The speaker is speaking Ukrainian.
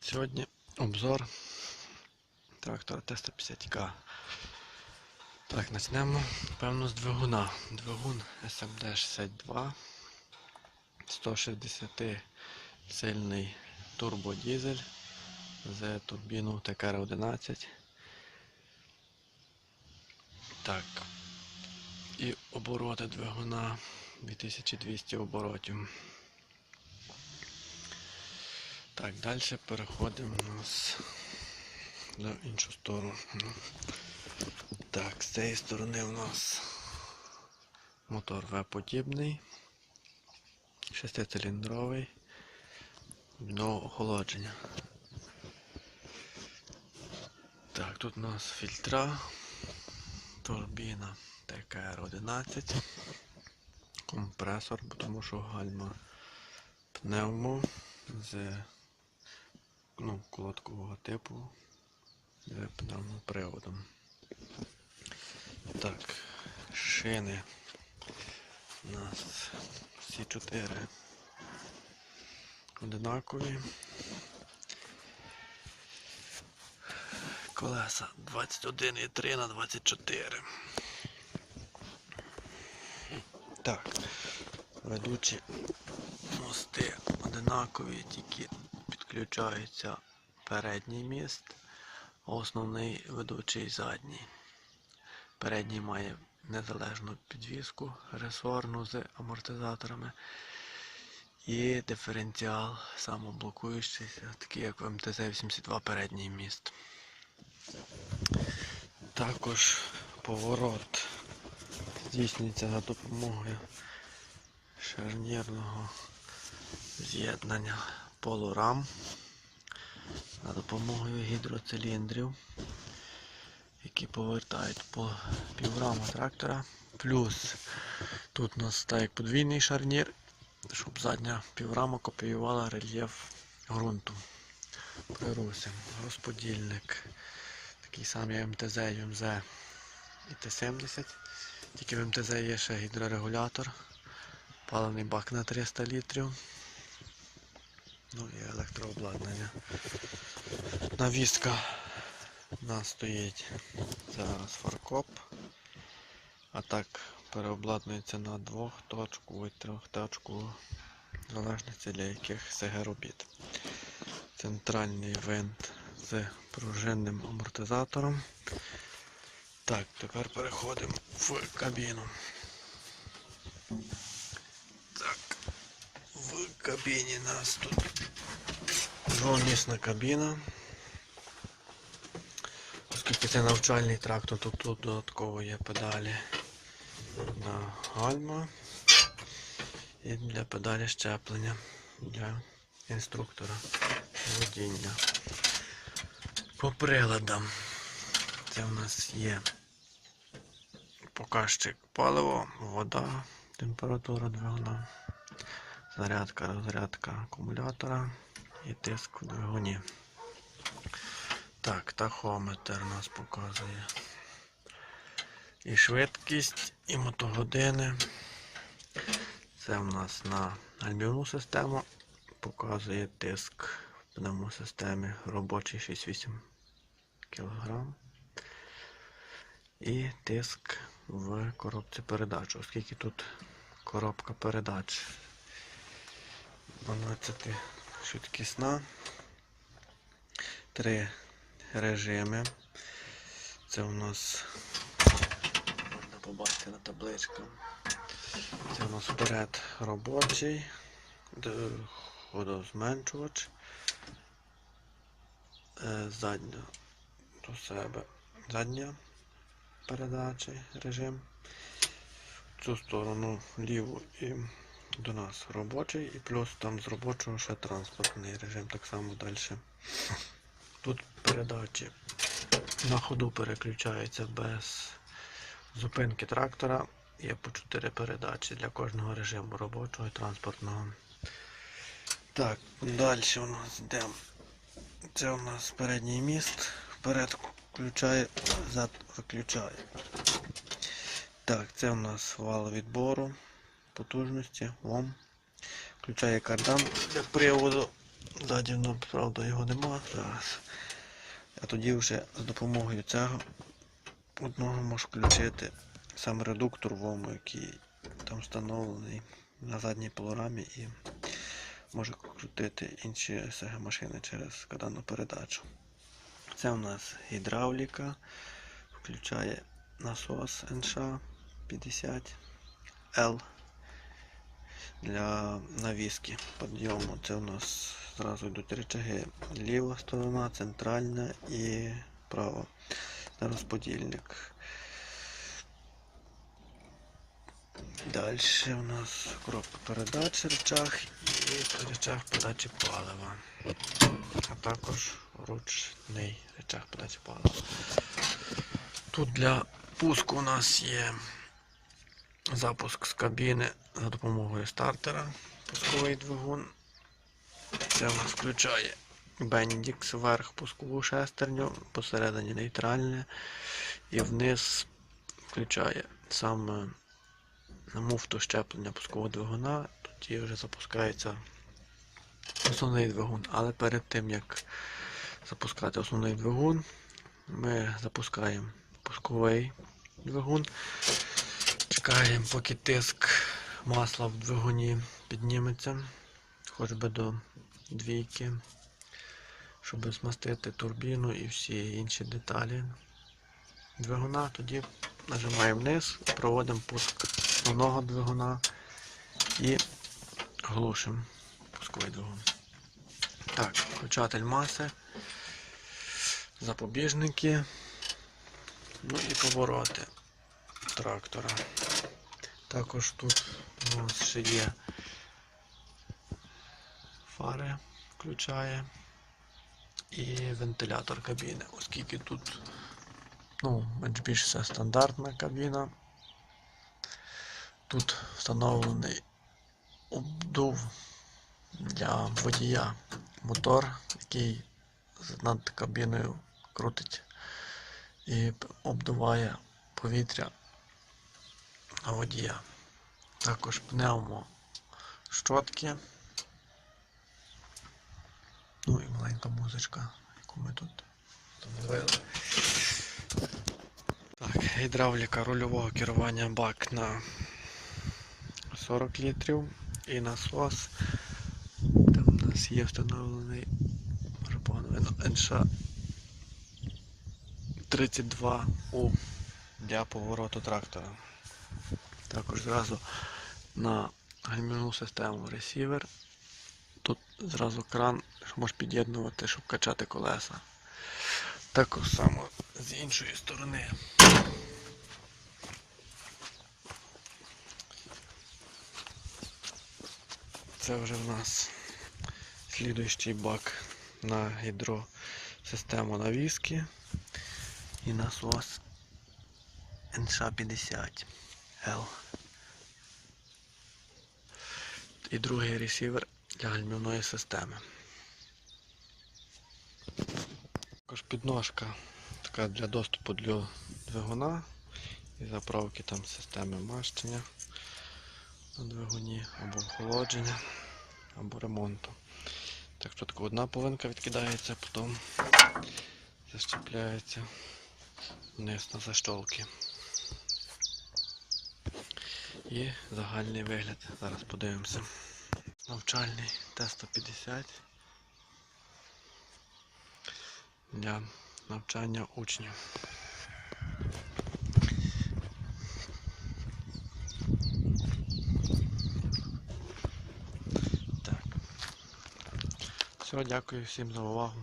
Сьогодні обзор трактора Т-150К. Так, почнемо, певно, з двигуна. Двигун SMD62, 160 сильний турбодізель з турбіну ТКР-11. Так. І обороти двигуна 2200 оборотів. Так, далі переходимо у нас на іншу сторону. Так, з цієї сторони у нас мотор В-подібний, шестициліндровий до охолодження. Так, тут у нас фільтра, турбіна ТКР-11, компресор, тому що гальма пневмо з ну, колодкового типу пневмоприводом. Так, шини у нас всі чотири одинакові. Колеса 21,3 на 24. Так, ведучі мости одинакові, тільки підключається передній міст, основний ведучий задній. Передній має незалежну підвіску ресорну з амортизаторами і диференціал самоблокуючийся, такий як в МТЗ-82 передній міст. Також поворот здійснюється за допомогою шарнірного з'єднання полурам за допомогою гідроциліндрів, які повертають по піврама трактора. Плюс тут у нас так подвійний шарнір, щоб задня піврама копіювала рельєф ґрунту при. Розподільник. Такий самий МТЗ, ЮМЗ і Т-70. Тільки в МТЗ є ще гідрорегулятор, паливний бак на 300 літрів. Ну і електрообладнання. Навіска у нас стоїть зараз фаркоп. А так переобладнується на двохточку і трьохточку, в залежності для яких СГ робіт. Центральний винт з пружинним амортизатором. Так, тепер переходимо в кабіну. В кабіні нас тут двомісна кабіна. Оскільки це навчальний трактор, то тут додатково є педалі на гальма і для педалі щеплення для інструктора водіння. По приладам це в нас є показчик паливо, вода, температура двигуна, зарядка, розрядка акумулятора і тиск в двигуні. Так, тахометр нас показує і швидкість, і мотогодини. Це в нас на альбівну систему показує тиск в пневмосистемі робочий 6-8 кг. І тиск в коробці передач, оскільки тут коробка передач 12 швидкісна, три режими. Це у нас можна побачити на табличках. Це у нас вперед робочий, ходозменшувач, е, задня до себе задня передача режим. В цю сторону ліву і до нас робочий, і плюс там з робочого ще транспортний режим, так само далі. Тут передачі на ходу переключаються без зупинки трактора. Є по 4 передачі для кожного режиму робочого і транспортного. Так, далі у нас йде. Це у нас передній міст. Вперед включає, зад виключає. Так, це у нас вал відбору потужності. ВОМ. Включає кардан для приводу Ззаді, ну, правда, його нема зараз. А тоді вже з допомогою цього одного можу включити сам редуктор вому, який там встановлений на задній пилорамі і може крутити інші СГ машини через кардану передачу. Це у нас гідравліка, включає насос НШ 50 L для навіски підйому. Це у нас зразу йдуть речаги ліва сторона, центральна і права на розподільник. Далі у нас коробка передач речах і речах подачі палива. А також ручний речах подачі палива. Тут для пуску у нас є запуск з кабіни за допомогою стартера, пусковий двигун. Це у нас включає бендікс вверх пускову шестерню, посередині нейтральне і вниз включає саме муфту щеплення пускового двигуна, тоді вже запускається основний двигун. Але перед тим як запускати основний двигун, ми запускаємо пусковий двигун. Чекаємо, поки тиск масла в двигуні підніметься, хоч би до двійки, щоб змастити турбіну і всі інші деталі двигуна. Тоді нажимаємо вниз, проводимо пуск основного двигуна і глушимо пусковий двигун. Так, включатель маси, запобіжники, ну і повороти трактора. Також тут нас ще є фари включає і вентилятор кабіни, оскільки тут ну, менш більш все стандартна кабіна. Тут встановлений обдув для водія мотор, який над кабіною крутить і обдуває повітря водія. Також пневмо щотки. Ну і маленька музичка, яку ми тут встановили. Так, гідравліка рульового керування бак на 40 літрів і насос. Там у нас є встановлений погано НШ 32У для повороту трактора. Також зразу на гальмівну систему ресівер. Тут зразу кран, що можеш під'єднувати, щоб качати колеса. Також само з іншої сторони. Це вже в нас слідуючий бак на гідросистему навіски і насос NШ50 І другий ресівер для гальмівної системи. Також підножка така для доступу для двигуна і заправки там системи мащення на двигуні або охолодження, або ремонту. Так що така одна половинка відкидається, потім защепляється вниз на защолки. І загальний вигляд. Зараз подивимося. Навчальний Т-150 для навчання учнів. Так. Все, дякую всім за увагу.